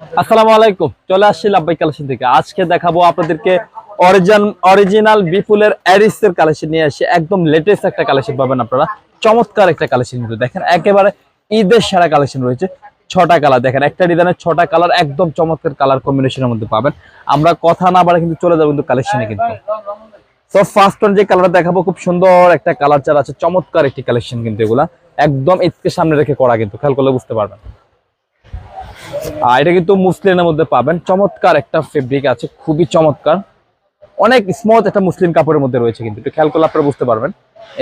আসসালামু আলাইকুম, চলে আসছি লাব্বাই কালেকশন থেকে। আজকে দেখাবো আপনাদেরকে অরিজিন, অরিজিনাল বিপুলের অ্যারিসের কালেকশন নিয়ে আসি একদম লেটেস্ট একটা কালেকশন পাবেন আপনারা। চমৎকার একটা কালেকশন কিন্তু দেখেন, একেবারে ঈদের সেরা কালেকশন রয়েছে। ছটা কালার দেখেন, একটা ডিজাইনের ছটা কালার একদম চমৎকার কালার কম্বিনেশনের মধ্যে পাবেন। আমরা কথা না বাড়ে কিন্তু চলে যাব কিন্তু কালেকশনে কিন্তু। তো ফার্স্ট ওয়ান যে কালার দেখাবো, খুব সুন্দর একটা কালার চার আছে, চমৎকার একটি কালেকশন কিন্তু এগুলা। একদম ঈদকে সামনে রেখে করা কিন্তু, খেয়াল করলে বুঝতে পারবেন। আর এটা কিন্তু মুসলিনের মধ্যে পাবেন। চমৎকার একটা ফেব্রিক আছে, খুবই চমৎকার। অনেক স্মুথ একটা মুসলিম কাপড়ের মধ্যে রয়েছে কিন্তু, একটু খেয়াল করলে আপনারা বুঝতে পারবেন।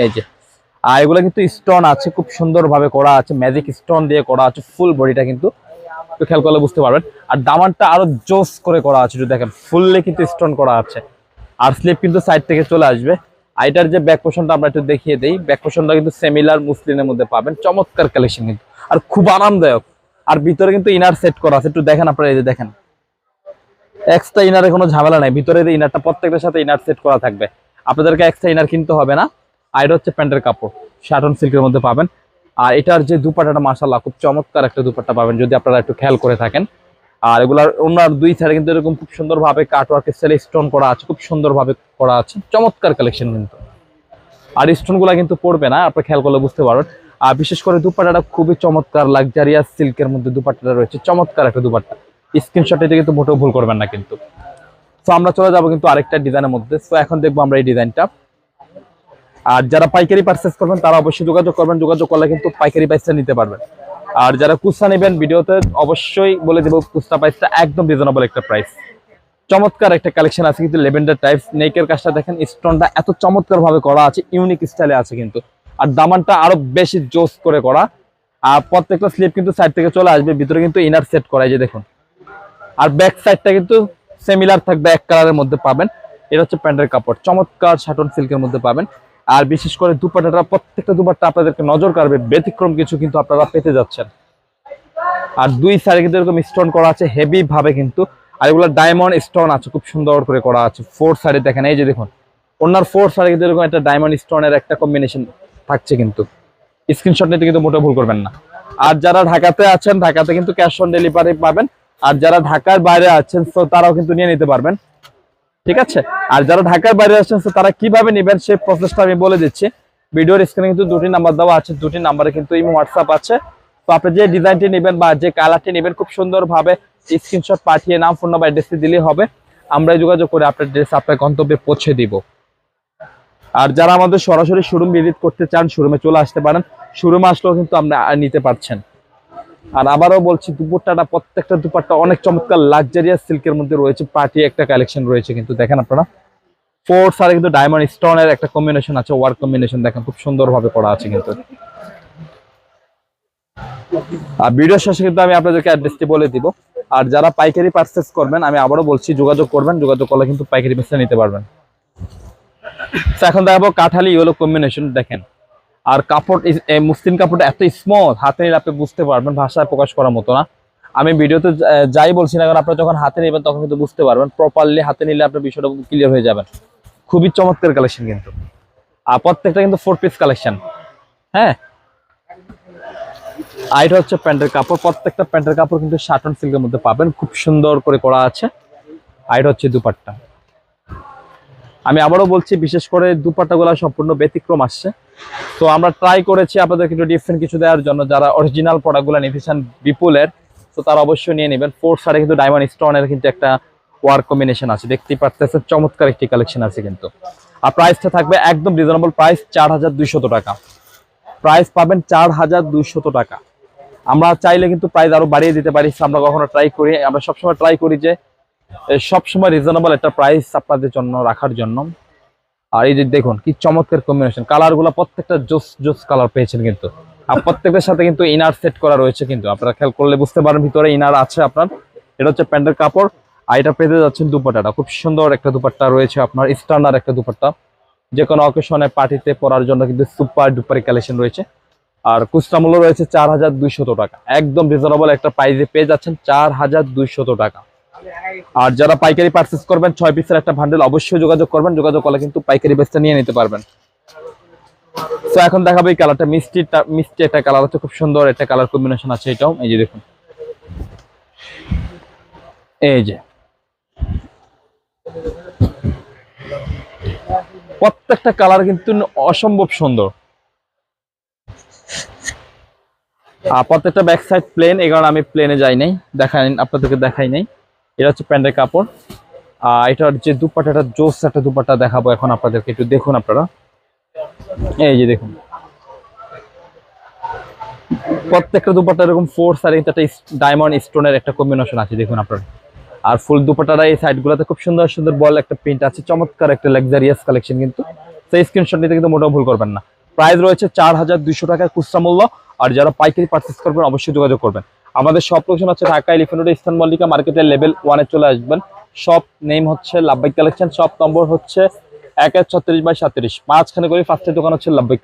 এই যে, আর এগুলো কিন্তু স্টোন আছে, খুব সুন্দরভাবে করা আছে ম্যাজিক স্টোন দিয়ে করা আছে ফুল বডিটা কিন্তু, একটু খেয়াল করলে বুঝতে পারবেন। আর দামানটা আরও জোস করে করা আছে, যদি দেখেন ফুললে কিন্তু স্টোন করা আছে। আর স্লিপ কিন্তু সাইড থেকে চলে আসবে। আইটার যে ব্যাক পোষণটা আমরা একটু দেখিয়ে দিই ব্যাক পোষণটা কিন্তু সেমিলার মুসলিনের মধ্যে পাবেন। চমৎকার কালেকশন কিন্তু। আর খুব আরামদায়ক। আর ভিতরে কিন্তু ইনার সেট করা আছে। একটু দেখেন আপনারা, এই যে দেখেন। এক্সট্রা ইনারে কোনো ঝামেলা নাই। ভিতরে ইনারটা প্রত্যেকটার সাথে ইনার সেট করা থাকবে। আপনাদেরকে এক্সট্রা ইনার কিনতে হবে না। আর এটা হচ্ছে প্যান্টের কাপড়। শার্টন সিল্কের মধ্যে পাবেন। আর এটার যে দুপাটাটা মাসাল্লাহ খুব চমৎকার একটা দুপাট্টা পাবেন, যদি আপনারা একটু খেয়াল করে থাকেন। আর এগুলার ওনার দুই সাইডে কিন্তু এরকম খুব সুন্দরভাবে কাটওয়ার্কের সেলে স্টোন করা আছে, খুব সুন্দরভাবে করা আছে। চমৎকার কালেকশন কিন্তু। আর স্টোনগুলো কিন্তু পড়বে না আপনি খেয়াল করলে বুঝতে পারবেন। আর বিশেষ করে দুপাট্টাটা খুবই চমৎকার লাক্সারিয়াস সিল্কের মধ্যে দুপাট্টাটা রয়েছে। চমৎকার একটা দুপাট্টা। স্ক্রিনশট কিন্তু মোটেও ভুল করবেন না কিন্তু। তো আমরা চলে যাব কিন্তু আরেকটা ডিজাইনের মধ্যে। তো এখন দেখব আমরা এই ডিজাইনটা আর যারা পাইকারি পারচেস করবেন, তারা অবশ্যই যোগাযোগ করবেন। যোগাযোগ করলে কিন্তু পাইকারি প্রাইসটা নিতে পারবেন। আর যারা কুস্তা নেবেন, ভিডিওতে অবশ্যই বলে দেবো কুস্তা প্রাইসটা একদম রিজনেবল একটা প্রাইস চমৎকার একটা কালেকশন আছে কিন্তু লেভেন্ডার টাইপস নেকের কাজটা দেখেন স্টোনটা এত চমৎকার ভাবে করা আছে ইউনিক স্টাইলে আছে কিন্তু। আর দামানটা আরও বেশি জোস করে করা। আর প্রত্যেকটা স্লিপ কিন্তু সাইড থেকে চলে আসবে, ভিতরে কিন্তু ইনার সেট করা যে দেখুন। আর ব্যাক সাইডটা কিন্তু সেমিলার থাকবে, এক কালারের মধ্যে পাবেন। এটা হচ্ছে প্যান্টের কাপড়, চমৎকার শাটন সিল্কের মধ্যে পাবেন। আর বিশেষ করে দুপাটাটা, প্রত্যেকটা দুপাট্টা আপনাদেরকে নজর কাড়বে, ব্যতিক্রম কিছু কিন্তু আপনারা পেতে যাচ্ছেন। আর দুই সাইডে কিন্তু এরকম স্টোন করা আছে হেভি ভাবে কিন্তু। আর এগুলো ডায়মন্ড স্টোন আছে, খুব সুন্দর করে করা আছে। ফোর সাইডে দেখেন, এই যে দেখুন। ওনার ফোর সাইডে কিন্তু এরকম একটা ডায়মন্ড স্টোনের একটা কম্বিনেশন থাকছে কিন্তু। স্ক্রিনশট নিতে কিন্তু মোটেও ভুল করবেন না। আর যারা ঢাকাতে আছেন, ঢাকাতে কিন্তু ক্যাশ অন ডেলিভারি পাবেন। আর যারা ঢাকার বাইরে আছেন তো তারাও কিন্তু নিয়ে নিতে পারবেন। ঠিক আছে? আর যারা ঢাকার বাইরে আছেন তো তারা কীভাবে নেবেন সেই প্রসেসটা আমি বলে দিচ্ছি। ভিডিওর স্ক্রিনে কিন্তু দুটি নাম্বার দেওয়া আছে। দুটি নাম্বারে কিন্তু ইমো হোয়াটসঅ্যাপ আছে। তো আপনি যে ডিজাইনটি নেবেন বা যে কালারটি নেবেন, খুব সুন্দরভাবে স্ক্রিনশট পাঠিয়ে নাম ফোন নাম্বার অ্যাড্রেসটি দিলেই হবে। আমরা যোগাযোগ করে আপনার ড্রেস আপনার গন্তব্যে পৌঁছে দিব। আর যারা আমাদের সরাসরি শোরুম ভিজিট করতে চান শোরুমে চলে আসতে পারেন। শোরুমে আসলেও কিন্তু আপনি নিতে পারছেন। আর আবারও বলছি দুপুরটাটা প্রত্যেকটা দুপাট্টা অনেক চমৎকার লাক্সারিয়াস সিল্কের মধ্যে রয়েছে, পার্টি একটা কালেকশন রয়েছে কিন্তু দেখেন আপনারা। ফোর সারে কিন্তু ডায়মন্ড স্টোনের একটা কম্বিনেশন আছে ওয়ার্ক কম্বিনেশন দেখেন, খুব সুন্দরভাবে করা আছে কিন্তু। আর ভিডিও শেষে কিন্তু আমি আপনাদেরকে অ্যাড্রেসটি বলে দিব। আর যারা পাইকারি পারচেস করবেন, আমি আবারও বলছি, যোগাযোগ করবেন, যোগাযোগ করলে কিন্তু পাইকারি পেসে নিতে পারবেন। এখন দেখাবো কাঠালি ইয়েলো কম্বিনেশন দেখেন। আর কাপড় মুসলিম কাপড়টা এত স্মুথ হাতে নিলে আপনি বুঝতে পারবেন, ভাষায় প্রকাশ করার মতো না। আমি ভিডিওতে যাই বলছি না কারণ আপনারা যখন হাতে নেবেন তখন কিন্তু বুঝতে পারবেন প্রপারলি হাতে নিলে আপনার বিষয়টা ক্লিয়ার হয়ে যাবেন। খুবই চমৎকার কালেকশন কিন্তু। আর প্রত্যেকটা কিন্তু ফোর পিস কালেকশন হ্যাঁ? আর এটা হচ্ছে প্যান্টের কাপড়। প্রত্যেকটা প্যান্টের কাপড় কিন্তু শাটন সিল্কের মধ্যে পাবেন। খুব সুন্দর করে করা আছে। আর এটা হচ্ছে দুপাট্টা। আমি আবারও বলছি, বিশেষ করে দুপাট্টাগুলো সম্পূর্ণ ব্যতিক্রম আসছে। তো আমরা ট্রাই করেছি আপনাদেরকে একটু ডিফারেন্ট কিছু দেওয়ার জন্য, যারা অরিজিনাল প্রোডাক্টগুলো নিতে চান বিপুলের, তো তারা অবশ্যই নিয়ে নেবেন। ফোর সারে কিন্তু ডায়মন্ড স্টোনের কিন্তু একটা ওয়ার্ক কম্বিনেশন আছে, দেখতেই পাচ্ছেন চমৎকার একটি কালেকশন আছে কিন্তু। আর প্রাইসটা থাকবে একদম রিজনেবল প্রাইস চার হাজার দুইশত টাকা। প্রাইস পাবেন চার হাজার দুইশত টাকা। আমরা চাইলে কিন্তু প্রাইস আরও বাড়িয়ে দিতে পারি, আমরা কখনো ট্রাই করি, আমরা সবসময় ট্রাই করি যে সবসময় রিজনেবল একটা প্রাইস আপনাদের জন্য রাখার জন্য। আর এই যে দেখুন, কি চমৎকার কম্বিনেশন কালারগুলা প্রত্যেকটা জোস জোস কালার পেয়েছেন কিন্তু। আর প্রত্যেকটার সাথে কিন্তু ইনার সেট করা রয়েছে কিন্তু। আপনারা খেয়াল করলে বুঝতে পারেন ভিতরে ইনার আছে আপনার। এটা হচ্ছে প্যান্টের কাপড়। আর এটা পেতে যাচ্ছেন দুপাট্টাটা। খুব সুন্দর একটা দুপাট্টা রয়েছে আপনার স্টান্ডার একটা দুপাট্টা। যে কোনো অকেশনে পার্টিতে পরার জন্য কিন্তু সুপার ডুপার কালেকশন রয়েছে। আর খুচরা মূল্য রয়েছে চার হাজার দুইশত টাকা। একদম রিজনেবল একটা প্রাইসে পেয়ে যাচ্ছেন চার হাজার দুইশত টাকা। আর যারা পাইকারি পার্চেস করবেন, ছয় পিসের একটা ভান্ডেল অবশ্যই যোগাযোগ করবেন। যোগাযোগ করলে কিন্তু পাইকারি বেসটা নিয়ে নিতে পারবেন। তো এখন দেখাবো এই কালারটা মিষ্টি মিষ্টি একটা কালার হচ্ছে খুব সুন্দর একটা কালার কম্বিনেশন আছে এটাও। এই যে দেখুন। এই যে। প্রত্যেকটা কালার কিন্তু অসম্ভব সুন্দর। আর প্রত্যেকটা ব্যাক সাইড প্লেন এই কারণে আমি প্লেনে যাই নাই। দেখাই আপনাদেরকে দেখাই নাই। এটা হচ্ছে প্যান্টের কাপড়। আর এটার যে দুপাটাটা, জোস একটা দুপাটা দেখাবো এখন আপনাদেরকে, একটু দেখুন আপনারা। এই যে দেখুন। প্রত্যেকটা দুপাটা এরকম ফোর্স আর একটা ডায়মন্ড স্টোনের একটা কম্বিনেশন আছে, দেখুন আপনারা। আর ফুল দুপাটাটা এই সাইডগুলোতে খুব সুন্দর সুন্দর বল একটা প্রিন্ট আছে, চমৎকার একটা লাক্সারিয়াস কালেকশন কিন্তু। সেই স্ক্রিনশট নিতে কিন্তু মোটেও ভুল করবেন না। প্রাইস রয়েছে চার হাজার দুইশো টাকার খুচরা মূল্য, আর যারা পাইকারি পার্চেস করবেন, অবশ্যই যোগাযোগ করবেন। আমাদের সব লোকেশন হচ্ছে ঢাকা এলিফেন্ট রোড ইস্তান মল্লিকা মার্কেটের লেভেল ওয়ানে চলে আসবেন। সব নেম হচ্ছে লাভবাই কালেকশন সব নম্বর হচ্ছে এক এক ছত্রিশ বাই সাতত্রিশ মাঝখানে করে ফার্স্টের দোকান হচ্ছে লাভবাই